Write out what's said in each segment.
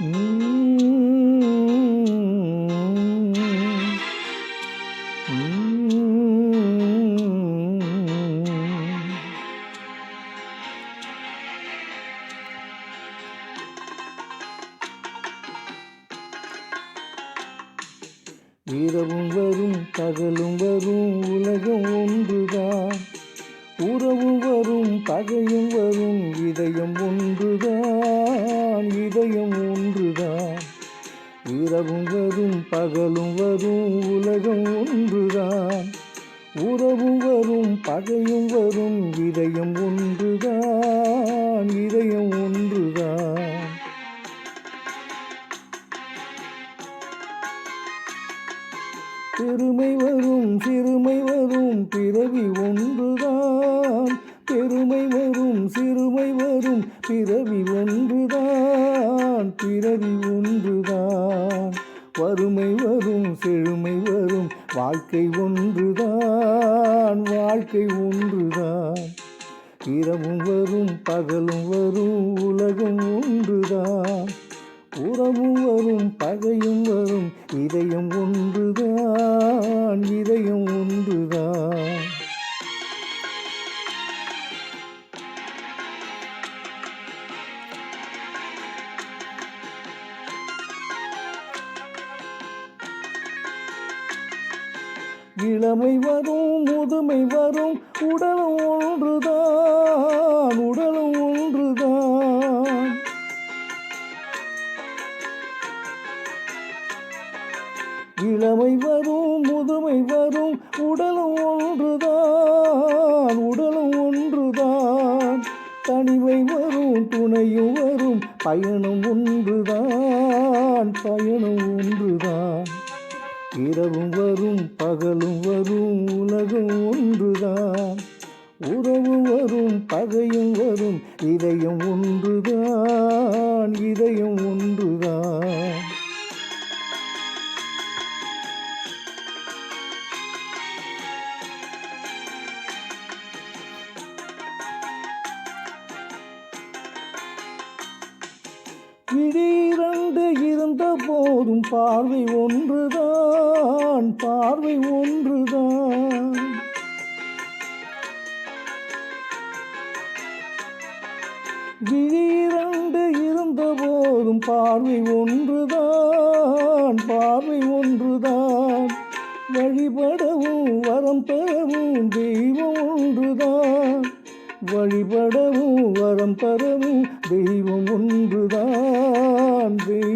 இரவும் வரும் பகலும் வரும் உலகம் ஒன்றுதான். உறவும் வரும் பகையும் வரும் இதயம் ஒன்றுதான். இதயம் பகலும் வரும் உலகம் ஒன்றுதான். உறவும் வரும் பகையும் வரும் இதயம் ஒன்றுதான் இதயம் ஒன்றுதான். பெருமை வரும் சிறுமை வரும் பிறவி ஒன்றுதான். பெருமை வரும் சிறுமை வரும் பிறவி ஒன்றுதான் பிறவி ஒன்றுதான். வறுமை வரும் செழுமை வரும். வாழ்க்கை ஒன்றுதான் வாழ்க்கை ஒன்றுதான். இரவும் வரும் பகலும் வரும் உலகம் ஒன்றுதான். உறவும் வரும் பகையும் வரும் இதயம் ஒன்றுதான் இதயம் ஒன்றுதான். இளமை வரும் முதுமை வரும் உடலும் ஒன்றுதான் உடலும் ஒன்றுதான். இளமை வரும் முதுமை வரும் உடலும் ஒன்றுதான் உடலும் ஒன்றுதான். தனிமை வரும் துணையும் வரும் பயணம் ஒன்றுதான் பயணம் ஒன்றுதான். இரவும் வரும் பகலும் வரும் உலகம் ஒன்றுதான். உறவு வரும் பகையும் வரும் இதயம் ஒன்றுதான் இதயம் ஒன்றுதான். விடிய வந்த போதும் பார்வை ஒன்றுதான் பார்வை ஒன்றுதான். விழிரண்டு இருந்த போதும் பார்வை ஒன்றுதான் பார்வை ஒன்றுதான். வழிபடவும் வரம் பெறவும் தெய்வம் ஒன்றுதான். வழிபடவும் வரம் பெறவும் தெய்வம் ஒன்றுதான். தெய்வம்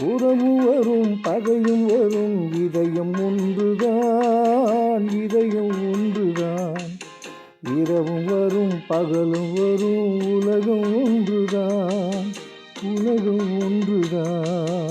உறவு வரும் பகையும் வரும் இதயம் ஒன்றுதான் இதயம் ஒன்றுதான். இரவும் வரும் பகலும் வரும் உலகம் ஒன்றுதான் உலகம் ஒன்றுதான்.